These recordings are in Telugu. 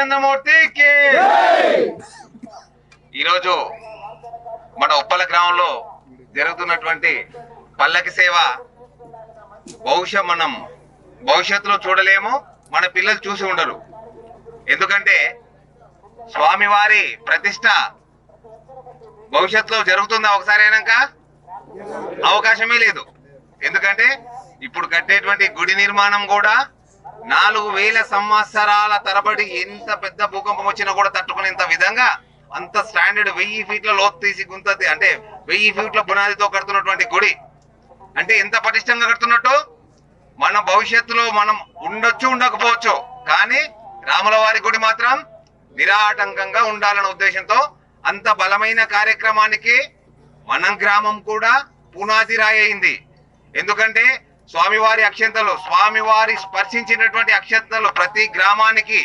రామచంద్రమూర్తికి ఈరోజు మన ఉప్పల గ్రామంలో జరుగుతున్నటువంటి పల్లకి సేవ బహుశా మనం భవిష్యత్తులో చూడలేము మన పిల్లలు చూసి ఉండరు. ఎందుకంటే స్వామివారి ప్రతిష్ట భవిష్యత్తులో జరుగుతుందా ఒకసారి అయినాక? అవకాశమే లేదు. ఎందుకంటే ఇప్పుడు కట్టేటువంటి గుడి నిర్మాణం కూడా నాలుగు వేల సంవత్సరాల తరబడి ఎంత పెద్ద భూకంపం వచ్చినా కూడా తట్టుకునేంత విధంగా అంత స్టాండర్డ్ వెయ్యి ఫీట్ల లోతు తీసి గుంతది. అంటే వెయ్యి ఫీట్ల పునాదితో కడుతున్నటువంటి గుడి. అంటే ఎంత పటిష్టంగా కడుతున్నట్టు? మన భవిష్యత్తులో మనం ఉండొచ్చు ఉండకపోవచ్చు. కానీ రాముల వారి గుడి మాత్రం నిరాటంకంగా ఉండాలన్న ఉద్దేశంతో అంత బలమైన కార్యక్రమానికి మన గ్రామం కూడా పునాది రాయి అయింది. ఎందుకంటే స్వామివారి అక్షంతలు స్వామివారి స్పర్శించినటువంటి అక్షంతలు ప్రతి గ్రామానికి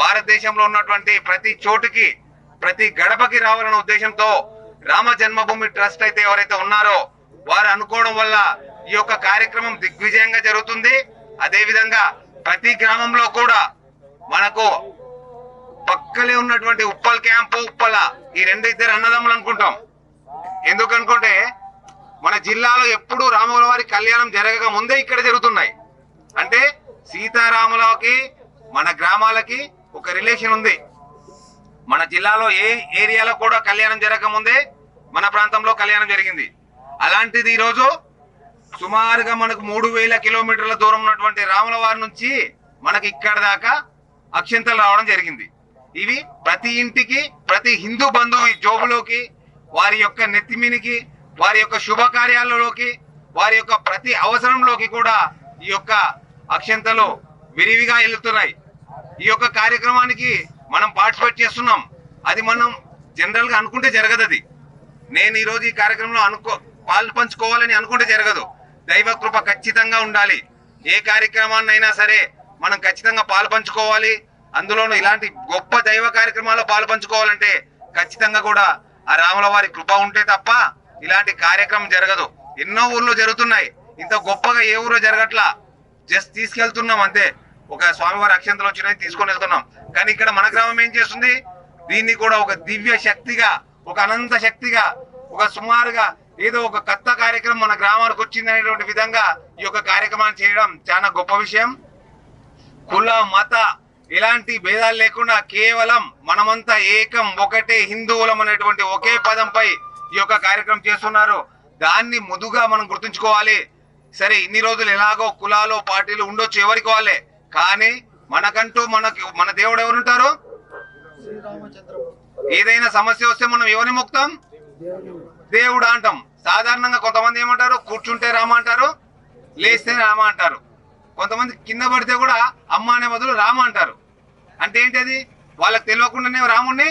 భారతదేశంలో ఉన్నటువంటి ప్రతి చోటుకి ప్రతి గడపకి రావాలన్న ఉద్దేశంతో రామ జన్మభూమి ట్రస్ట్ అయితే ఎవరైతే ఉన్నారో వారు అనుకోవడం వల్ల ఈ యొక్క కార్యక్రమం దిగ్విజయంగా జరుగుతుంది. అదేవిధంగా ప్రతి గ్రామంలో కూడా మనకు పక్కలే ఉన్నటువంటి ఉప్పల్ క్యాంపు ఉప్పల ఈ రెండు ఇద్దరు అన్నదమ్ములు అనుకుంటాం. ఎందుకనుకుంటే మన జిల్లాలో ఎప్పుడు రాముల వారి కళ్యాణం జరగక ముందే ఇక్కడ జరుగుతున్నాయి. అంటే సీతారాములకి మన గ్రామాలకి ఒక రిలేషన్ ఉంది. మన జిల్లాలో ఏ ఏరియాలో కూడా కళ్యాణం జరగకముందే మన ప్రాంతంలో కళ్యాణం జరిగింది. అలాంటిది ఈరోజు సుమారుగా మనకు మూడు వేల కిలోమీటర్ల దూరం ఉన్నటువంటి రాముల వారి నుంచి మనకి ఇక్కడ దాకా అక్షంతలు రావడం జరిగింది. ఇవి ప్రతి ఇంటికి ప్రతి హిందూ బంధువు జోబులోకి వారి యొక్క నెత్తిమినికి వారి యొక్క శుభకార్యాలలోకి వారి యొక్క ప్రతి అవసరంలోకి కూడా ఈ యొక్క అక్షంతలు విరివిగా వెళ్తున్నాయి. ఈ యొక్క కార్యక్రమానికి మనం పార్టిసిపేట్ చేస్తున్నాం. అది మనం జనరల్గా అనుకుంటే జరగదు అది నేను ఈరోజు ఈ కార్యక్రమంలో అనుకో పాలు పంచుకోవాలని అనుకుంటే జరగదు. దైవ కృప ఖచ్చితంగా ఉండాలి. ఏ కార్యక్రమాన్నైనా సరే మనం ఖచ్చితంగా పాలు పంచుకోవాలి. అందులోనూ ఇలాంటి గొప్ప దైవ కార్యక్రమాల్లో పాలు పంచుకోవాలంటే ఖచ్చితంగా కూడా ఆ రాముల వారి కృప ఉంటే తప్ప ఇలాంటి కార్యక్రమం జరగదు. ఎన్నో ఊర్లో జరుగుతున్నాయి. ఇంత గొప్పగా ఏ ఊరో జరగట్లా? జస్ట్ తీసుకెళ్తున్నాం అంతే. ఒక స్వామివారి అక్షంతలు వచ్చినాయి తీసుకొని వెళ్తున్నాం. కానీ ఇక్కడ మన గ్రామం ఏం చేస్తుంది? దీన్ని కూడా ఒక దివ్య శక్తిగా ఒక అనంత శక్తిగా ఒక సుమారుగా ఏదో ఒక కొత్త కార్యక్రమం మన గ్రామానికి వచ్చింది అనేటువంటి విధంగా ఈ యొక్క కార్యక్రమాన్ని చేయడం చాలా గొప్ప విషయం. కుల మత ఇలాంటి భేదాలు లేకుండా కేవలం మనమంతా ఏకం ఒకటే హిందువులం అనేటువంటి ఒకే పదంపై ఈ యొక్క కార్యక్రమం చేస్తున్నారు. దాన్ని ముదుగా మనం గుర్తుంచుకోవాలి. సరే ఇన్ని రోజులు ఎలాగో కులాలు పార్టీలు ఉండొచ్చు ఎవరికి వాళ్ళే. కానీ మనకంటూ మనకి మన దేవుడు ఎవరుంటారు? ఏదైనా సమస్య వస్తే మనం ఎవరిని మొక్తాం దేవుడు అంటాం. సాధారణంగా కొంతమంది ఏమంటారు? కూర్చుంటే రామ అంటారు లేస్తే రామ అంటారు. కొంతమంది కింద పడితే కూడా అమ్మ అనే బదులు రామ అంటారు. అంటే ఏంటది? వాళ్ళకి తెలియకుండానే రాముణ్ణి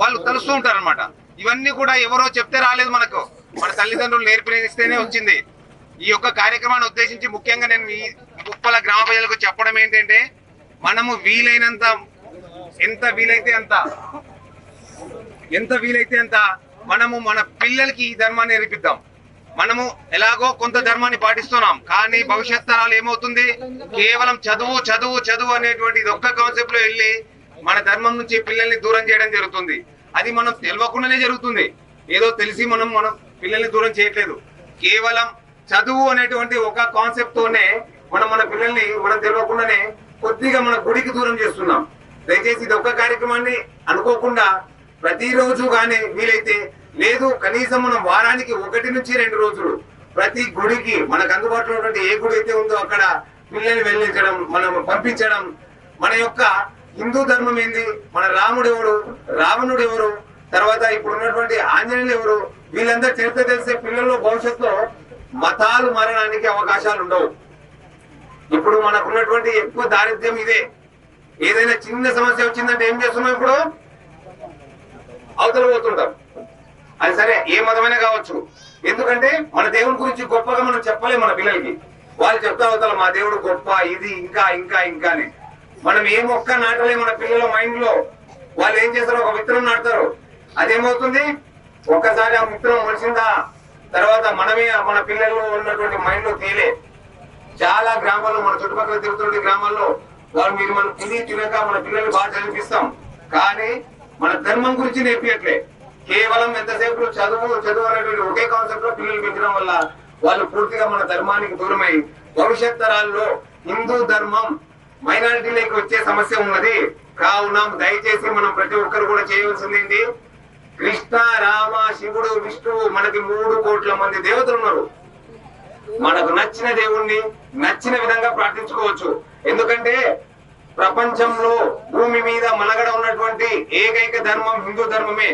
వాళ్ళు తెలుస్తూ ఉంటారు అనమాట ఇవన్నీ కూడా ఎవరో చెప్తే రాలేదు మనకు. మన తల్లిదండ్రులు నేర్పిస్తేనే వచ్చింది. ఈ యొక్క కార్యక్రమాన్ని ఉద్దేశించి ముఖ్యంగా నేను ఈ ఉప్పల గ్రామ ప్రజలకు చెప్పడం ఏంటంటే మనము వీలైనంత ఎంత వీలైతే అంత ఎంత వీలైతే అంత మనము మన పిల్లలకి ఈ ధర్మాన్ని నేర్పిద్దాం. మనము ఎలాగో కొంత ధర్మాన్ని పాటిస్తున్నాం కానీ భవిష్యత్ తరాలు ఏమవుతుంది? కేవలం చదువు చదువు చదువు అనేటువంటి ఇది ఒక్క కాన్సెప్ట్లో వెళ్ళి మన ధర్మం నుంచి పిల్లల్ని దూరం చేయడం జరుగుతుంది. అది మనం తెలియకుండానే జరుగుతుంది. ఏదో తెలిసి మనం మనం పిల్లల్ని దూరం చేయట్లేదు. కేవలం చదువు అనేటువంటి ఒక కాన్సెప్ట్ తోనే మనం మన పిల్లల్ని మనం తెలియకుండానే కొద్దిగా మన గుడికి దూరం చేస్తున్నాం. దయచేసి ఇది ఒక్క కార్యక్రమాన్ని అనుకోకుండా ప్రతిరోజు కానీ వీలైతే లేదు కనీసం మనం వారానికి ఒకటి నుంచి రెండు రోజులు ప్రతి గుడికి మనకు అందుబాటులో ఉన్నటువంటి ఏ గుడి అయితే ఉందో అక్కడ పిల్లల్ని వెళ్ళించడం మనం పంపించడం మన యొక్క హిందూ ధర్మం ఏంది? మన రాముడు ఎవరు? రావణుడు ఎవరు? తర్వాత ఇప్పుడు ఉన్నటువంటి ఆంజనేయులు ఎవరు? వీళ్ళందరూ చరిత్ర తెలిసే పిల్లలు భవిష్యత్తులో మతాలు మారడానికి అవకాశాలు ఉండవు. ఇప్పుడు మనకున్నటువంటి ఎక్కువ దారిద్ర్యం ఇదే. ఏదైనా చిన్న సమస్య వచ్చిందంటే ఏం చేస్తున్నాం ఇప్పుడు? అవతల పోతుంటాం. అది సరే ఏ మతమైనా కావచ్చు. ఎందుకంటే మన దేవుని గురించి గొప్పగా మనం చెప్పలేము మన పిల్లలకి. వాళ్ళు చెప్తా అవుతారు మా దేవుడు గొప్ప ఇది ఇంకా ఇంకా ఇంకా అని. మనం ఏ మొక్క నాటలే మన పిల్లల మైండ్లో వాళ్ళు ఏం చేస్తారు ఒక విత్తనం నాటుతారు. అదేమవుతుంది? ఒక్కసారి ఆ విత్తనం మొలిసిందా తర్వాత మనమే మన పిల్లల్లో ఉన్నటువంటి మైండ్లో తేలే. చాలా గ్రామాల్లో మన చుట్టుపక్కల తిరుగుతున్న గ్రామాల్లో వాళ్ళు మీరు మనం తిని తినక మన పిల్లలు బాగా చదివిస్తాం కానీ మన ధర్మం గురించి నేర్పియట్లే. కేవలం ఎంతసేపు చదువు చదువు అనేటువంటి ఒకే కాన్సెప్ట్లో పిల్లలు పెంచడం వల్ల వాళ్ళు పూర్తిగా మన ధర్మానికి దూరమై భవిష్యత్ తరాల్లో హిందూ ధర్మం మైనారిటీలోకి వచ్చే సమస్య ఉన్నది. కావున దయచేసి మనం ప్రతి ఒక్కరు కూడా చేయవలసింది ఏంటి కృష్ణ రామ శివుడు విష్ణువు మనకి మూడు కోట్ల మంది దేవతలు ఉన్నారు. మనకు నచ్చిన దేవుణ్ణి నచ్చిన విధంగా ప్రార్థించుకోవచ్చు. ఎందుకంటే ప్రపంచంలో భూమి మీద మనగడ ఉన్నటువంటి ఏకైక ధర్మం హిందూ ధర్మమే.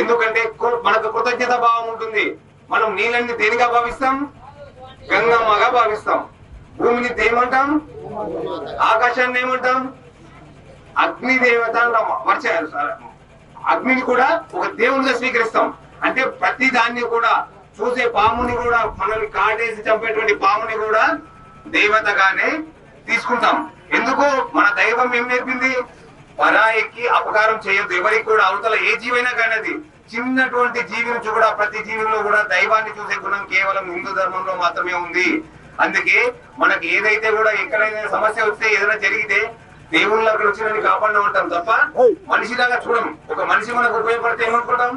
ఎందుకంటే మనకు కృతజ్ఞత భావం ఉంటుంది. మనం నీళ్ళని దేనిగా భావిస్తాం గంగమ్మగా భావిస్తాం. భూమిని ఏమంటాం ఆకాశాన్ని ఏమంటాం? అగ్ని దేవత అంటాం. వర్ష అగ్నిని కూడా ఒక దేవునిగా స్వీకరిస్తాం. అంటే ప్రతి దాన్ని కూడా చూసే పాముని కూడా మనల్ని కాటేసి చంపేటువంటి పాముని కూడా దేవతగానే తీసుకుంటాం. ఎందుకు మన దైవం ఏం నేర్పింది? పరాయికి అపకారం చేయొద్దు. ఎవరికి కూడా అవతల ఏ జీవైనా కానీ అది చిన్నటువంటి జీవి నుంచి కూడా ప్రతి జీవిలో కూడా దైవాన్ని చూసే గుణం కేవలం హిందూ ధర్మంలో మాత్రమే ఉంది. అందుకే మనకి ఏదైతే కూడా ఎక్కడైనా సమస్య వస్తే ఏదైనా జరిగితే దేవుళ్ళు అక్కడ వచ్చిన కాపాడిన ఉంటాం తప్ప మనిషిలాగా చూడం ఒక మనిషి మనకు ఉపయోగపడితే ఏమనుకుంటాం?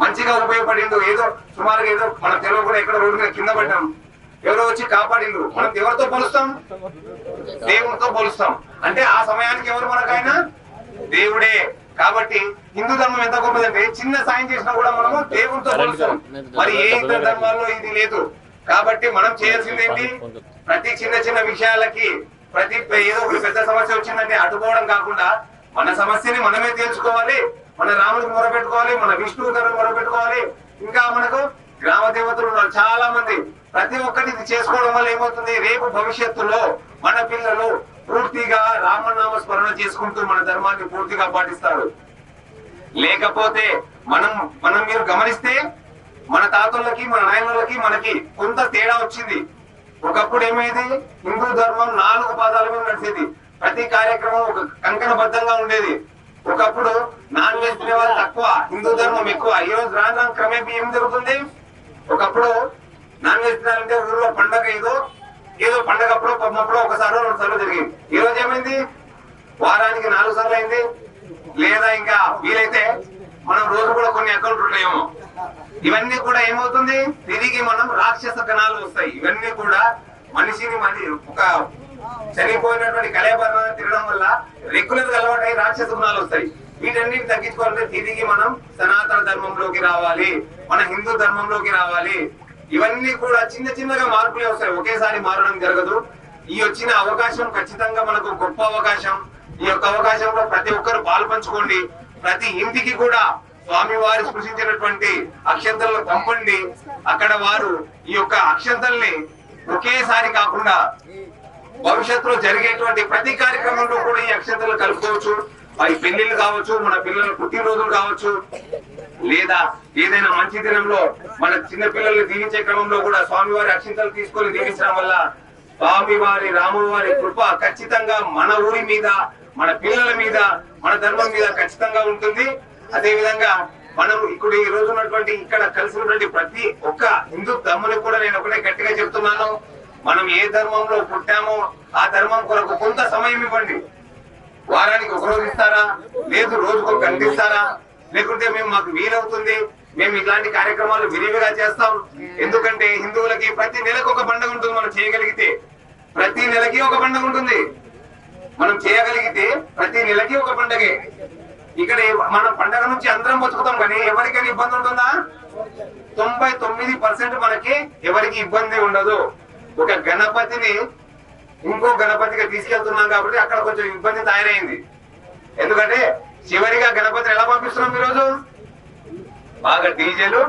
మంచిగా ఉపయోగపడిండు ఏదో సుమారుగా ఏదో మన తెలివి కూడా ఎక్కడ రోడ్డు మీద కింద పడ్డాం. ఎవరో వచ్చి కాపాడిండు మనం ఎవరితో పోలుస్తాం? దేవునితో పోలుస్తాం. అంటే ఆ సమయానికి ఎవరు మనకైనా దేవుడే. కాబట్టి హిందూ ధర్మం ఎంత గొప్పదంటే చిన్న సాయం చేసినా కూడా మనము దేవునితో పోలుస్తాం. మరి ఏ ఇతర ధర్మాల్లో ఇది లేదు. కాబట్టి మనం చేయాల్సింది ఏంటి? ప్రతి చిన్న చిన్న విషయాలకి ప్రతి ఏదో ఒక పెద్ద సమస్య వచ్చిందంటే అడ్డుకోవడం కాకుండా మన సమస్యని మనమే తీర్చుకోవాలి మన రాముడికి మొరపెట్టుకోవాలి మన విష్ణువు గారు మొరపెట్టుకోవాలి. ఇంకా మనకు గ్రామ దేవతలు ఉన్నారు చాలా మంది ప్రతి ఒక్కటి ఇది చేసుకోవడం వల్ల ఏమవుతుంది? రేపు భవిష్యత్తులో మన పిల్లలు పూర్తిగా రామనామ స్మరణ చేసుకుంటూ మన ధర్మాన్ని పూర్తిగా పాటిస్తారు. లేకపోతే మనం మనం మీరు గమనిస్తే మన తాతలకి మన నాయనలకి మనకి కొంత తేడా వచ్చింది. ఒకప్పుడు ఏమైంది? హిందూ ధర్మం నాలుగు పాదాల మీద నడిచేది. ప్రతి కార్యక్రమం ఒక కంకణబద్ధంగా ఉండేది. ఒకప్పుడు నాన్ వెజ్ తినేవాళ్ళు తక్కువ హిందూ ధర్మం ఎక్కువ. ఈ రోజు రాను రాను క్రమేపీ ఏం జరుగుతుంది ఒకప్పుడు నాన్ వెజ్ తినాలంటే ఊర్లో పండగ ఏదో ఏదో పండగ అప్పుడు పమ్మప్పుడు ఒకసారి రెండు సార్లు జరిగింది. ఈ రోజు ఏమైంది? వారానికి నాలుగు సార్లు అయింది. లేదా ఇంకా వీలైతే మనం రోజు కూడా కొన్ని అకౌంట్లు ఉంటాయేమో. ఇవన్నీ కూడా ఏమవుతుంది? తిరిగి మనం రాక్షస కణాలు వస్తాయి. ఇవన్నీ కూడా మనిషిని మని ఒక చనిపోయినటువంటి కళాభరణాన్ని తినడం వల్ల రెగ్యులర్ అలవాటు అలవాటై రాక్షస గుణాలు వస్తాయి. వీటన్నిటిని తగ్గించుకోవాలంటే తిరిగి మనం సనాతన ధర్మంలోకి రావాలి. మన హిందూ ధర్మంలోకి రావాలి. ఇవన్నీ కూడా చిన్న చిన్నగా మార్పులే వస్తాయి. ఒకేసారి మారడం జరగదు. ఈ వచ్చిన అవకాశం ఖచ్చితంగా మనకు గొప్ప అవకాశం. ఈ యొక్క అవకాశంలో ప్రతి ఒక్కరు పాలు పంచుకోండి. ప్రతి ఇంటికి కూడా స్వామి వారు సృష్టించినటువంటి అక్షంతలను పంపండి అక్కడ వారు ఈ యొక్క అక్షంతల్ని ఒకేసారి కాకుండా భవిష్యత్తులో జరిగేటువంటి ప్రతి కార్యక్రమంలో కూడా ఈ అక్షంతలు కలుపుకోవచ్చు. అవి పెళ్ళిళ్ళు కావచ్చు మన పిల్లల పుట్టినరోజులు కావచ్చు లేదా ఏదైనా మంచి దినంలో మన చిన్న పిల్లల్ని దీవించే క్రమంలో కూడా స్వామివారి అక్షింతలు తీసుకొని దీవించడం వల్ల స్వామివారి రామువారి కృప ఖచ్చితంగా మన ఊరి మీద మన పిల్లల మీద మన ధర్మం మీద ఖచ్చితంగా ఉంటుంది. అదే విధంగా మనం ఇప్పుడు ఈ రోజు ఉన్నటువంటి ఇక్కడ కలిసినటువంటి ప్రతి ఒక్క హిందూ ధర్మని కూడా నేను ఒకటే గట్టిగా చెప్తున్నాను. మనం ఏ ధర్మంలో పుట్టామో ఆ ధర్మం కొరకు కొంత సమయం ఇవ్వండి. వారానికి ఒక రోజు ఇస్తారా? లేదు రోజుకు కనిపిస్తారా లేకుంటే మేము మాకు వీలవుతుంది. మేము ఇట్లాంటి కార్యక్రమాలు విరివిగా చేస్తాం. ఎందుకంటే హిందువులకి ప్రతి నెలకు ఒక పండుగ ఉంటుంది మనం చేయగలిగితే. ప్రతి నెలకి ఒక పండుగ ఉంటుంది. మనం చేయగలిగితే ప్రతి నెలకి ఒక పండగే. ఇక్కడ మన పండగ నుంచి అందరం బతుకుతాం కానీ ఎవరికైనా ఇబ్బంది ఉంటుందా? తొంభై తొమ్మిది పర్సెంట్ మనకి ఎవరికి ఇబ్బంది ఉండదు. ఒక గణపతిని ఇంకో గణపతిగా తీసుకెళ్తున్నాం కాబట్టి అక్కడ కొంచెం ఇబ్బంది తయారైంది. ఎందుకంటే చివరిగా గణపతిని ఎలా పంపిస్తున్నాం ఈరోజు? బాగా డీజేలు.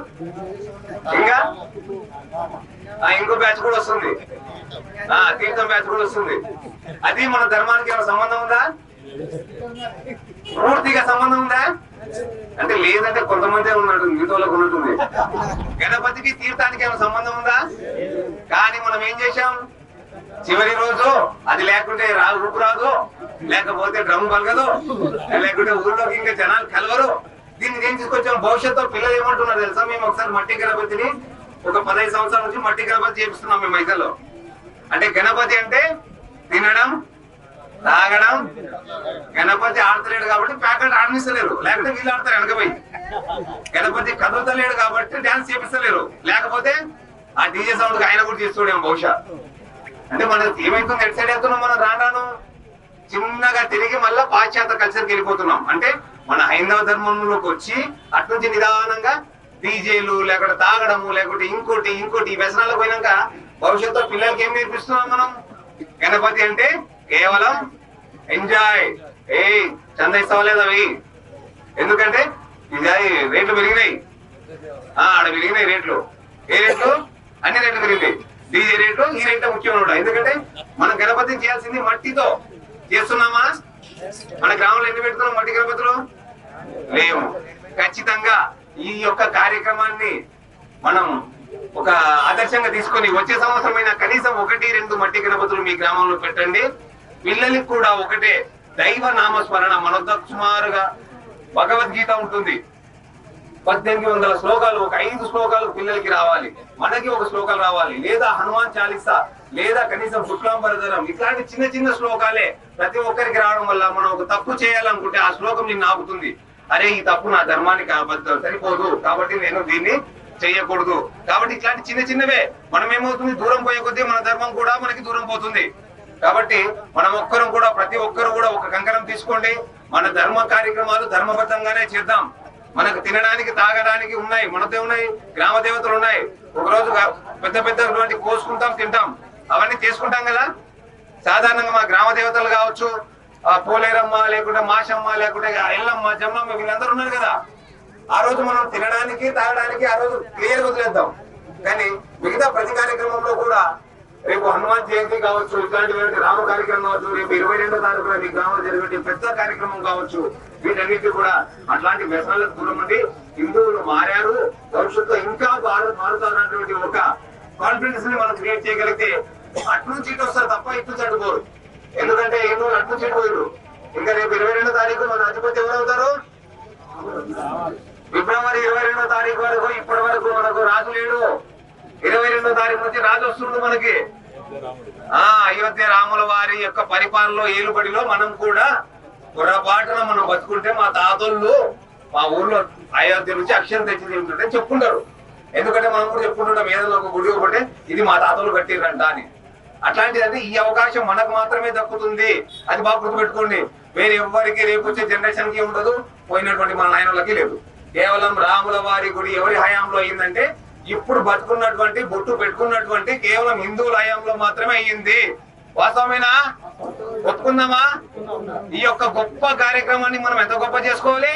ఇంకా? ఆ ఇంకో బ్యాచ్ కూడా వస్తుంది. ఆ తీర్థం బ్యాచ్ కూడా వస్తుంది. అది మన ధర్మానికి ఏమైనా సంబంధం ఉందా? పూర్తిగా సంబంధం ఉందా? అంటే లేదంటే కొంతమంది ఉన్నట్టు మిగతాలకు ఉన్నట్టుంది. గణపతికి తీర్థానికి ఏమైనా సంబంధం ఉందా? కానీ మనం ఏం చేశాం? చివరి రోజు అది లేకుంటే రా రూపు రాదు లేకపోతే డ్రమ్ పలగదు లేకుంటే ఊళ్ళోకి ఇంకా జనాలు కలవరు. దీన్ని ఏం తీసుకొచ్చాం. భవిష్యత్తులో పిల్లలు ఏమంటున్నారు తెలుసా? మేము ఒకసారి మట్టి గణపతిని ఒక పదహైదు సంవత్సరాల నుంచి మట్టి గణపతి చేపిస్తున్నాం మేము మైకల్లో అంటే గణపతి అంటే తినడం తాగడం గణపతి ఆడతలేడు కాబట్టి ప్యాకెట్ ఆడనిస్తలేరు. లేకపోతే వీళ్ళు ఆడతారు వెనకపోయి గణపతి కదులుతలేడు కాబట్టి డాన్స్ చేపిస్తలేరు. లేకపోతే ఆ డీజే సౌండ్ ఆయన కూడా చేస్తుండేమో బహుశా. అంటే మనకి ఏమైతుంది ఎట్ సైడ్ వెళ్తున్నాం మనం రాను చిన్నగా తిరిగి మళ్ళా పాశ్చాత్య కల్చర్కి వెళ్ళిపోతున్నాం. అంటే మన హైందవ ధర్మంలోకి వచ్చి అట్నుంచి నిదానంగా డీజేలు లేకపోతే తాగడము లేకపోతే ఇంకోటి ఇంకోటి ఈ వ్యసనాలకు పోయినాక భవిష్యత్తులో పిల్లలకి ఏం నేర్పిస్తున్నాం మనం? గణపతి అంటే కేవలం ఎంజాయ్ ఏ చంద ఇస్తావా లేదా అవి. ఎందుకంటే ఇది రేట్లు పెరిగినాయి. ఆ, ఆడ పెరిగినాయి రేట్లు. ఏ రేట్లు? అన్ని రేట్లు పెరిగినాయి. డీజే రేట్లు ఈ రేట్లు ముఖ్యమైన ఎందుకంటే మనం గణపతి చేయాల్సింది మట్టితో. చేస్తున్నామా? మన గ్రామంలో ఎన్ని పెడుతున్నాం మట్టి గణపతులు? లేవు. ఖచ్చితంగా ఈ యొక్క కార్యక్రమాన్ని మనం ఒక ఆదర్శంగా తీసుకొని వచ్చే సంవత్సరమైన కనీసం ఒకటి రెండు మట్టి గణపతులు మీ గ్రామంలో పెట్టండి. పిల్లలకి కూడా ఒకటే దైవ నామస్మరణ మన వద్ద సుమారుగా భగవద్గీత ఉంటుంది. పద్దెనిమిది వందల శ్లోకాలు ఒక ఐదు శ్లోకాలు పిల్లలకి రావాలి. మనకి ఒక శ్లోకాలు రావాలి. లేదా హనుమాన్ చాలీసా లేదా కనీసం శుక్లాంబరధరం ఇట్లాంటి చిన్న చిన్న శ్లోకాలే ప్రతి ఒక్కరికి రావడం వల్ల మనం ఒక తప్పు చేయాలనుకుంటే ఆ శ్లోకం నిన్ను ఆపుతుంది. అరే ఈ తప్పు నా ధర్మానికి అబద్ధం సరిపోదు. కాబట్టి నేను దీన్ని చేయకూడదు. కాబట్టి ఇట్లాంటి చిన్న చిన్నవే. మనం ఏమవుతుంది దూరం పోయే కొద్దీ మన ధర్మం కూడా మనకి దూరం పోతుంది. కాబట్టి మనం ఒక్కరం కూడా ప్రతి ఒక్కరు కూడా ఒక కంకణం తీసుకోండి. మన ధర్మ కార్యక్రమాలు ధర్మబద్ధంగానే చేద్దాం. మనకు తినడానికి తాగడానికి ఉన్నాయి మనతో ఉన్నాయి గ్రామ దేవతలు ఉన్నాయి. ఒకరోజు పెద్ద పెద్ద కోసుకుంటాం తింటాం. అవన్నీ చేసుకుంటాం కదా? సాధారణంగా మా గ్రామ దేవతలు కావచ్చు ఆ పోలేరమ్మ లేకుంటే మాషమ్మ లేకుంటే ఎల్లమ్మ జమ్మమ్మ వీళ్ళందరూ ఉన్నారు కదా. ఆ రోజు మనం తినడానికి తాగడానికి ఆ రోజు క్లియర్ వదిలేద్దాం. కానీ మిగతా ప్రతి కార్యక్రమంలో కూడా రేపు హనుమాన్ జయంతి కావచ్చు ఇట్లాంటి రామ కార్యక్రమం కావచ్చు రేపు ఇరవై రెండో తారీఖున మీ గ్రామంలో జరిగే పెద్ద కార్యక్రమం కావచ్చు వీటన్నిటి కూడా అట్లాంటి వ్యసనాలకు దూరం ఉండి హిందువులు మారారు భవిష్యత్తులో ఇంకా భారత్ మారుతారన్నటువంటి ఒక కాన్ఫిడెన్స్ని మనం క్రియేట్ చేయగలిగితే అటు నుంచి ఇటు వస్తారు తప్ప ఇటు నుంచి ఎందుకంటే ఎన్నో అటు నుంచి పోయారు ఇంకా రేపు ఇరవై రెండో తారీఖు మన అధిపతి ఎవరవుతారు? ఫిబ్రవరి ఇరవై రెండో తారీఖు వరకు ఇప్పటి వరకు మనకు రాజు లేడు. ఇరవై రెండో తారీఖు నుంచి రాజు మనకి. ఆ అయోధ్య రాముల వారి యొక్క పరిపాలనలో ఏలుబడిలో మనం కూడా పొరపాటున మనం బతుకుంటే మా తాతోళ్ళు మా ఊర్లో అయోధ్య నుంచి అక్షరం తెచ్చి తింటుంటే చెప్పుకుంటారు ఎందుకంటే మనం కూడా చెప్పుకుంటుంటాం ఏదో ఒక గుడి ఒకటి ఇది మా తాతలు కట్టిరంట అని. అట్లాంటిది ఈ అవకాశం మనకు మాత్రమే దక్కుతుంది. అది బాగా గుర్తుపెట్టుకోండి. వేరే ఎవ్వరికి రేపు వచ్చే జనరేషన్కి ఉండదు పోయినటువంటి మన నాయనలకి లేదు. కేవలం రాముల వారి గుడి ఎవరి హయాంలో అయిందంటే ఇప్పుడు బతుకున్నటువంటి బొట్టు పెట్టుకున్నటువంటి కేవలం హిందువుల హయాంలో మాత్రమే అయ్యింది. వాస్తవమేనా? ఒప్పుకుందామా? ఈ యొక్క గొప్ప కార్యక్రమాన్ని మనం ఎంత గొప్ప చేసుకోవాలి?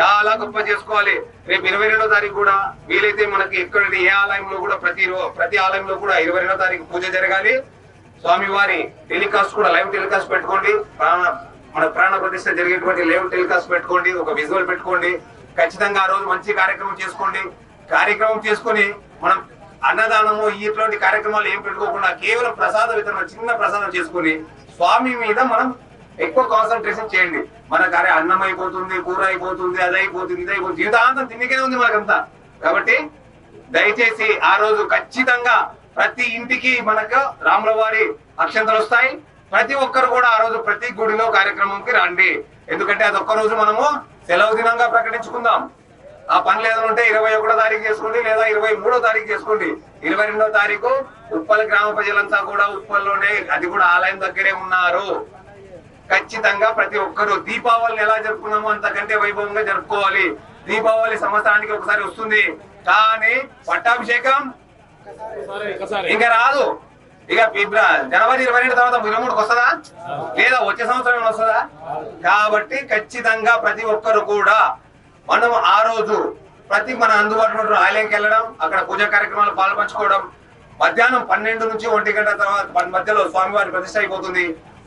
చాలా గొప్ప చేసుకోవాలి. రేపు ఇరవై రెండో తారీఖు కూడా వీలైతే మనకి ఎక్కడ ఏ ఆలయంలో కూడా ప్రతి ప్రతి ఆలయంలో కూడా ఇరవై రెండో తారీఖు పూజ జరగాలి. స్వామివారి టెలికాస్ట్ కూడా లైవ్ టెలికాస్ట్ పెట్టుకోండి. ప్రాణ మన ప్రాణ ప్రతిష్ట జరిగేటువంటి లైవ్ టెలికాస్ట్ పెట్టుకోండి. ఒక విజువల్ పెట్టుకోండి. ఖచ్చితంగా ఆ రోజు మంచి కార్యక్రమం చేసుకోండి. కార్యక్రమం చేసుకొని మనం అన్నదానము ఇటువంటి కార్యక్రమాలు ఏం పెట్టుకోకుండా కేవలం ప్రసాద వితరణ చిన్న ప్రసాదం చేసుకొని స్వామి మీద మనం ఎక్కువ కాన్సన్ట్రేషన్ చేయండి. మన కార్య అన్నం అయిపోతుంది కూర అయిపోతుంది అది అయిపోతుంది ఇది అయిపోతుంది. జీవితాంతం తిండికే ఉంది మనకంతా. కాబట్టి దయచేసి ఆ రోజు ఖచ్చితంగా ప్రతి ఇంటికి మనకు రాముల వారి అక్షంతలు వస్తాయి. ప్రతి ఒక్కరు కూడా ఆ రోజు ప్రతి గుడిలో కార్యక్రమంకి రండి. ఎందుకంటే అది ఒక్క రోజు మనము సెలవు దినంగా ప్రకటించుకుందాం. ఆ పని ఏదైనా ఉంటే ఇరవై ఒకటో తారీఖు చేసుకోండి లేదా ఇరవై మూడో తారీఖు చేసుకోండి. ఇరవై రెండో తారీఖు ఉప్పల్ గ్రామ ప్రజలంతా కూడా ఉప్పల్లోనే అది కూడా ఆలయం దగ్గరే ఉన్నారు. ఖచ్చితంగా ప్రతి ఒక్కరు దీపావళిని ఎలా జరుపుకున్నామో అంతకంటే వైభవంగా జరుపుకోవాలి. దీపావళి సంవత్సరానికి ఒకసారి వస్తుంది. కానీ పట్టాభిషేకం ఇంకా రాదు. ఇక జనవరి ఇరవై రెండు తర్వాత ఇరవై మూడుకి వస్తుందా? లేదా వచ్చే సంవత్సరం వస్తుందా? కాబట్టి ఖచ్చితంగా ప్రతి ఒక్కరు కూడా మనం ఆ రోజు ప్రతి మన అందుబాటులో ఆలయంకి వెళ్ళడం అక్కడ పూజా కార్యక్రమాలు పాల్పంచుకోవడం మధ్యాహ్నం పన్నెండు నుంచి ఒంటి గంట తర్వాత మధ్యలో స్వామివారి ప్రతిష్ట అయిపోతుంది.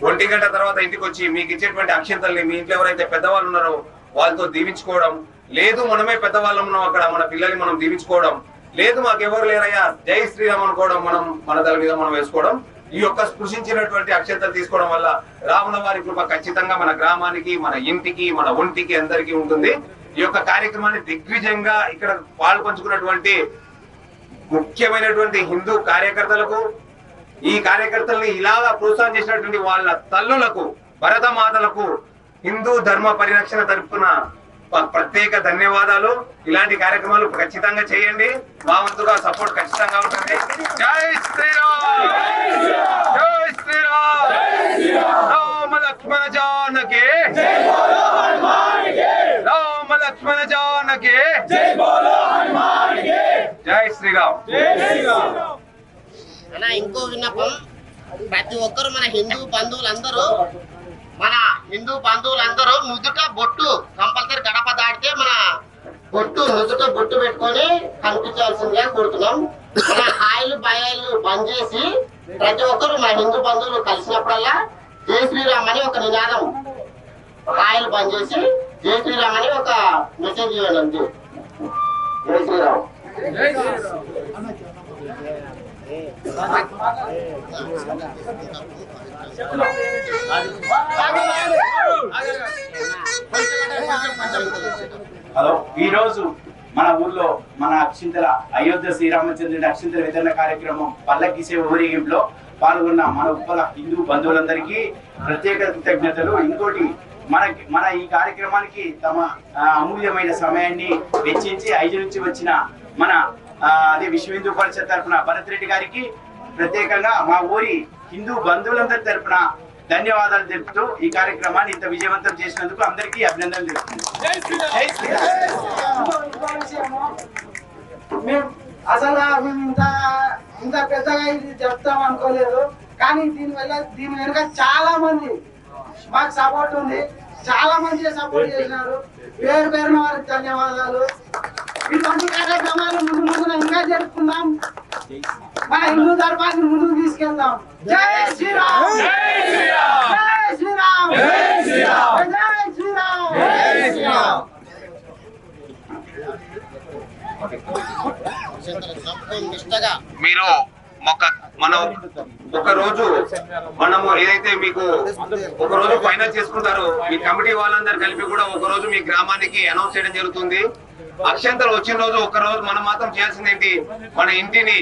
ఒంటి గంట తర్వాత ఇంటికి వచ్చి మీకు ఇచ్చేటువంటి అక్షంతల్ని మీ ఇంట్లో ఎవరైతే పెద్దవాళ్ళు ఉన్నారో వాళ్ళతో దీవించుకోవడం. లేదు మనమే పెద్దవాళ్ళం ఉన్నాం అక్కడ మన పిల్లల్ని మనం దీవించుకోవడం. లేదు మాకు ఎవరు లేరయ్యా జై శ్రీరామ్ అనుకోవడం మనం మన తల మీద మనం వేసుకోవడం. ఈ యొక్క స్పృశించినటువంటి అక్షంతలు తీసుకోవడం వల్ల రాముల వారి కృప ఖచ్చితంగా మన గ్రామానికి మన ఇంటికి మన ఒంటికి అందరికీ ఉంటుంది. ఈ యొక్క కార్యక్రమాన్ని దిగ్విజయంగా ఇక్కడ పాల్పంచుకున్నటువంటి ముఖ్యమైనటువంటి హిందూ కార్యకర్తలకు ఈ కార్యకర్తల్ని ఇలాగా ప్రోత్సాహం చేసినటువంటి వాళ్ళ తల్లులకు భరత మాతలకు హిందూ ధర్మ పరిరక్షణ తరపున ప్రత్యేక ధన్యవాదాలు. ఇలాంటి కార్యక్రమాలు ఖచ్చితంగా చేయండి. మా వంతుగా సపోర్ట్ ఖచ్చితంగా ఉంటుంది. జై శ్రీరామ్! జై శ్రీరామ్! రామ లక్ష్మణ జానకి! రామ లక్ష్మణ జానకి జై శ్రీరామ్. అలా ఇంకో విన్నపం. ప్రతి ఒక్కరు మన హిందూ బంధువులందరూ మన హిందూ బంధువులందరూ నుదుట బొట్టు కంపల్సరీ గడప దాటితే మన బొట్టు నుదుట బొట్టు పెట్టుకొని కనిపించాల్సిందిగా కోరుతున్నాం. మన హాయిలు భయాలు బంద్ చేసి ప్రతి ఒక్కరు మన హిందూ బంధువులు కలిసినప్పుడల్లా జై శ్రీరామ్ అని ఒక నినాదం హాయిలు బంద్ చేసి జై శ్రీరామ్ అని ఒక మెసేజ్ ఇవ్వండి అంతే. జై శ్రీరామ్ హలో ఈరోజు మన ఊర్లో మన అక్షింతల అయోధ్య శ్రీరామచంద్రుడి అక్షింతల వితరణ కార్యక్రమం పల్లకిసే ఊరేగింపులో పాల్గొన్న మన ఉప్పల హిందూ బంధువులందరికీ ప్రత్యేక కృతజ్ఞతలు. ఇంకోటి మన మన ఈ కార్యక్రమానికి తమ అమూల్యమైన సమయాన్ని వెచ్చించి ఐదు నుంచి వచ్చిన మన అదే విశ్వ హిందూ పరిషత్ తరఫున భరత్ రెడ్డి గారికి ప్రత్యేకంగా మా ఊరి హిందూ బంధువులందరి తరఫున ధన్యవాదాలు తెలుపుతూ ఈ కార్యక్రమాన్ని ఇంత విజయవంతం చేసినందుకు అందరికీ అభినందనలు తెలుపుతున్నాను. అసలు ఇంత ఇంత పెద్దగా ఇది చెప్తాం అనుకోలేదు. కానీ దీని వల్ల దీని వెనుక చాలా మంది మాకు సపోర్ట్ ఉంది. చాలా మంది సపోర్ట్ చేసినారు. పేరు పేరున వారికి ధన్యవాదాలు. ఇటువంటి కార్యక్రమాలు ముందు ముందు ఇంకా జరుపుకుందాం. మన హిందూ ధర్మాన్ని ముందుకు తీసుకెళ్దాం. జై శ్రీరామ్. జై శ్రీరామ్. జై శ్రీరామ్. జై శ్రీరామ్. జై శ్రీరామ్. మీరు మొక్క మనం ఒక రోజు మనము ఏదైతే మీకు ఒక రోజు ఫైనల్ చేసుకుంటారో మీ కమిటీ వాళ్ళందరూ కలిపి కూడా ఒక రోజు మీ గ్రామానికి అనౌన్స్ చేయడం జరుగుతుంది. అక్షంతలు వచ్చిన రోజు ఒక రోజు మనం మాత్రం చేయాల్సింది ఏంటి మన ఇంటిని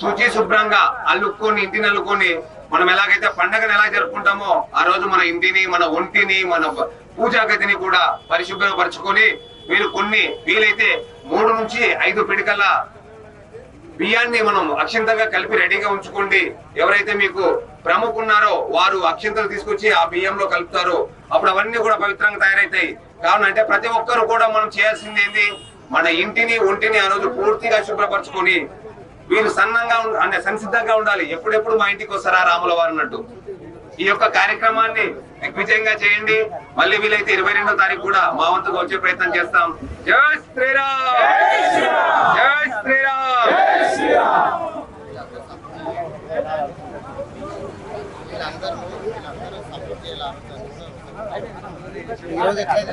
శుచి శుభ్రంగా అల్లుకొని ఇంటిని అల్లుకొని మనం ఎలాగైతే పండగను ఎలా జరుపుకుంటామో ఆ రోజు మన ఇంటిని మన ఒంటిని మన పూజా గదిని కూడా పరిశుభ్రపరచుకొని మీరు కొన్ని వీలైతే మూడు నుంచి ఐదు పిడికల బియ్యాన్ని మనం అక్షంతగా కలిపి రెడీగా ఉంచుకోండి. ఎవరైతే మీకు ప్రముఖున్నారో వారు అక్షంతలు తీసుకొచ్చి ఆ బియ్యంలో కలుపుతారు. అప్పుడు అవన్నీ కూడా పవిత్రంగా తయారవుతాయి కావున అంటే ప్రతి ఒక్కరు కూడా మనం చేయాల్సింది ఏంటి మన ఇంటిని ఒంటిని ఆ రోజు పూర్తిగా శుభ్రపరచుకొని వీరు సన్నంగా అంటే సంసిద్ధంగా ఉండాలి. ఎప్పుడెప్పుడు మా ఇంటికి వస్తారా రాముల వారు అన్నట్టు. ఈ యొక్క కార్యక్రమాన్ని దిగ్విజయంగా చేయండి. మళ్ళీ వీలైతే ఇరవై రెండో తారీఖు కూడా మా వంతుగా వచ్చే ప్రయత్నం చేస్తాం. జై శ్రీరామ్! జై శ్రీరామ్! ఈరోజు ఎట్లయితే